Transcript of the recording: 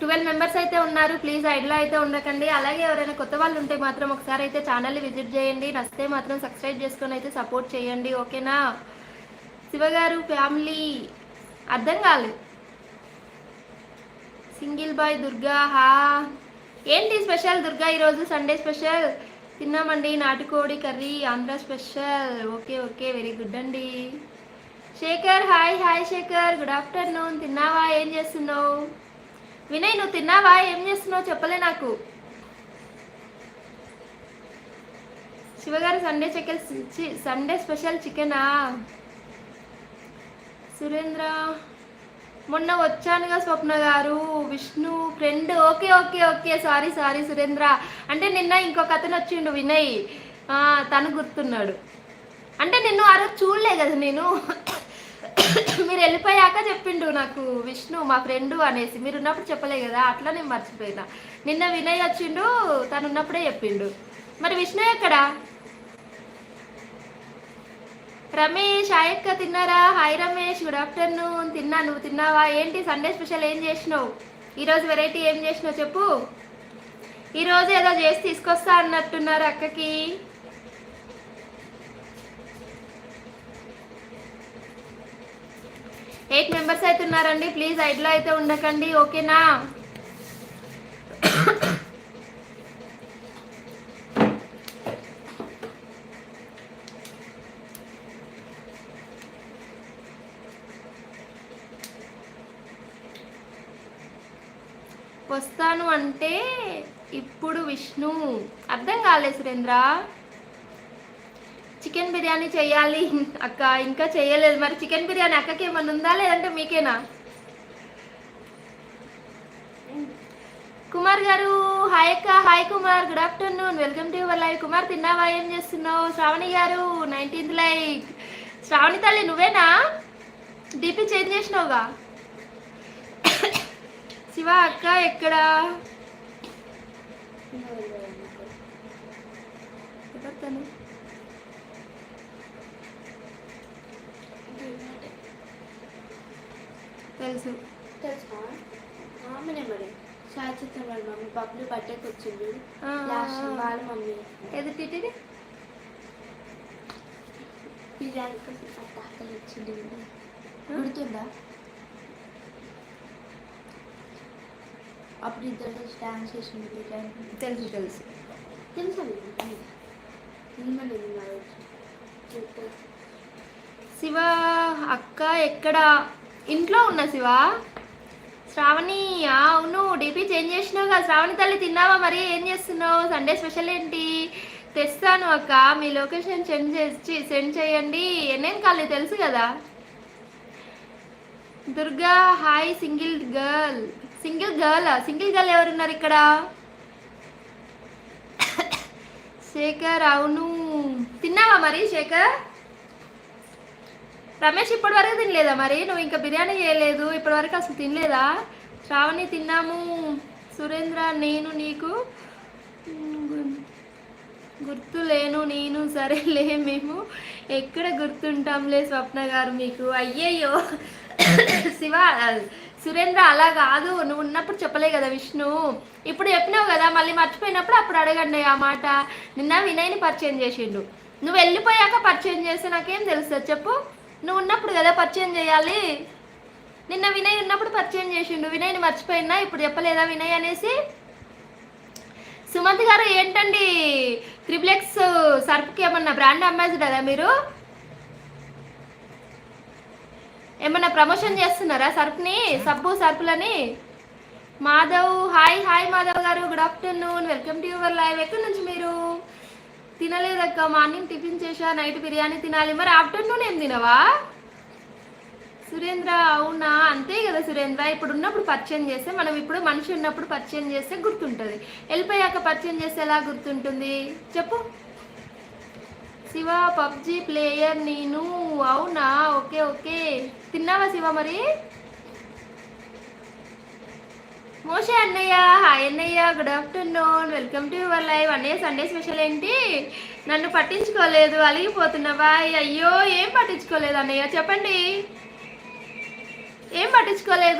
Twelve members అయితే ఉన్నారు. Please ఐడిలో అయితే ఉండకండి. అలాగే ఎవరైనా కొత్త వాళ్ళు ఉంటే మాత్రం ఒకసారి అయితే ఛానల్ని విజిట్ చేయండి. నచ్చితే మాత్రం సబ్స్క్రైబ్ చేసుకొని అయితే సపోర్ట్ చేయండి. ఓకేనా? శివగారు ఫ్యామిలీ అర్థం కాలేదు సింగిల్ బాయ్ దుర్గా హా. ఏంటి స్పెషల్ దుర్గా ఈరోజు? Sunday special. తిన్నామండి. నాటుకోడి curry Andhra special. Okay okay. Very good అండి. Shekhar hi hi Shekhar. Good afternoon తిన్నావా? ఏం చేస్తున్నావు? వినయ్ నువ్వు తిన్నావా? ఏం చేస్తున్నావు? చెప్పలే నాకు. శివగారు సండే చికెన్ సండే స్పెషల్ చికెనా సురేంద్ర మొన్న వచ్చానుగా స్వప్న గారు. Vishnu friend okay okay okay. Sorry sorry Surendra. అంటే నిన్న ఇంకొక అతను వచ్చిండు వినయ్. తను గుర్తున్నాడు. అంటే నిన్ను ఆ రోజు చూడలే కదా నేను. మీరు వెళ్ళిపోయాక చెప్పిండు నాకు విష్ణు మా ఫ్రెండ్ అనేసి. మీరు ఉన్నప్పుడు చెప్పలే కదా అట్లా నేను మర్చిపోయినా. నిన్న వినయ్ వచ్చిండు తను ఉన్నప్పుడే చెప్పిండు. మరి విష్ణు ఎక్కడ? రమేష్ ఆయక్క తిన్నారా? Hi Ramesh good afternoon. తిన్నా నువ్వు తిన్నావా? ఏంటి సండే స్పెషల్? ఏం చేసినావు? ఈరోజు వెరైటీ ఏం చేసినావు చెప్పు. ఈరోజు ఏదో చేసి తీసుకొస్తా అన్నట్టున్నారు అక్కకి. ఎయిట్ మెంబర్స్ అయితే ఉన్నారండి. ప్లీజ్ ఐడ్లో అయితే ఉండకండి. ఓకేనా? వస్తాను అంటే ఇప్పుడు విష్ణు. అర్థం కాలేదు సురేంద్ర. చికెన్ బిర్యానీ చేయాలి. అక్క ఇంకా చేయలేదు. మరి చికెన్ బిర్యానీ అక్కకి ఏమన్నా ఉందా? లేదంటే మీకేనా? కుమార్ గారు హాయ్ అక్క. Hi Kumar. Good afternoon. Welcome to your live. Kumar తిన్నావా? ఏం చేస్తున్నావు? శ్రావణి గారు నైన్టీన్త్ లైక్. శ్రావణి తల్లి నువ్వేనా? DP change చేసినావుగా? శివ అక్క ఎక్కడ? ఎవరు తెలుసు. తెలుసా? ఆమెనే మరి. శాచిత్రం వాళ్ళ మమ్మీ పట్టేకి వచ్చింది. ఆ, లాస్ట్. వాళ్ళ మమ్మీ. ఏది టిటిది బిర్యానీ కోసం వచ్చింది గుర్తుందా? అప్పుడు ఇద్దరు డాన్స్ చేసింది బిర్యానీ తెలుసు తెలుసు. తెలుసా మీకు శివ అక్క ఎక్కడ? ఇంట్లో ఉన్నా శివ? శ్రావణి అవును డిపి చేంజ్ చేసినావు కదా. శ్రావణి తల్లి తిన్నావా మరి? ఏం చేస్తున్నావు? సండే స్పెషల్ ఏంటి? తెస్తాను అక్క. మీ లొకేషన్ సెండ్ చేసి సెండ్ చేయండి. ఎన్నేం కాలే తెలుసు కదా? Durga hi single girl. Single girl single girl ఎవరున్నారు ఇక్కడ? శేఖర్ అవును. తిన్నావా మరి శేఖర్? రమేష్ ఇప్పటి వరకు తినలేదా మరి? నువ్వు ఇంకా బిర్యానీ చేయలేదు ఇప్పటి వరకు అసలు తినలేదా? శ్రావణి తిన్నాము. సురేంద్ర నేను నీకు? గుర్తు లేను నేను సరేలే మేము ఎక్కడ గుర్తుంటాంలే స్వప్న గారు మీకు. అయ్యయ్యో! శివ సురేంద్ర అలా కాదు నువ్వు ఉన్నప్పుడు చెప్పలే కదా విష్ణు. ఇప్పుడు చెప్పినావు కదా మళ్ళీ మర్చిపోయినప్పుడు అప్పుడు అడగండి ఆ మాట. నిన్న వినయ్ని పరిచయం చేసిండు. నువ్వు వెళ్ళిపోయాక పరిచయం చేస్తే నాకేం తెలుస్తుంది చెప్పు. నువ్వు ఉన్నప్పుడు కదా పరిచయం చేయాలి. నిన్న వినయ్ ఉన్నప్పుడు పరిచయం చేసిండు. వినయ్ని మర్చిపోయినా ఇప్పుడు చెప్పలేదా వినయ్ అనేసి? సుమంత్ గారు ఏంటండి త్రిప్లెక్స్ సర్ఫ్కి ఏమన్నా బ్రాండ్ అంబాసిడరా మీరు? ఏమన్నా ప్రమోషన్ చేస్తున్నారా సర్ఫ్ని? సబ్బు సర్ఫ్లని? మాధవ్ హాయ్ హాయ్ మాధవ్ గారు good afternoon welcome to your live ఎక్కడి నుంచి తినలేదక్క. మార్నింగ్ టిఫిన్ చేసా నైట్ బిర్యానీ తినాలి. మరి ఆఫ్టర్నూన్ ఏం తినవా? సురేంద్ర అవునా? అంతే కదా సురేంద్ర. ఇప్పుడు ఉన్నప్పుడు పరిచయం చేస్తే మనం ఇప్పుడు మనిషి ఉన్నప్పుడు పరిచయం చేస్తే గుర్తుంటుంది. వెళ్ళిపోయాక పరిచయం చేస్తే ఎలా గుర్తుంటుంది? చెప్పు. శివ పబ్జి ప్లేయర్ నేను. అవునా? Okay okay. తిన్నావా శివ మరి? మోషే అన్నయ్య హాయ్ అన్నయ్య good afternoon welcome to your live అన్నయ్య సండే స్పెషల్ ఏంటి? నన్ను పట్టించుకోలేదు అలిగిపోతున్నావా? అయ్యో ఏం పట్టించుకోలేదు అన్నయ్య? చెప్పండి. ఏం పట్టించుకోలేదు?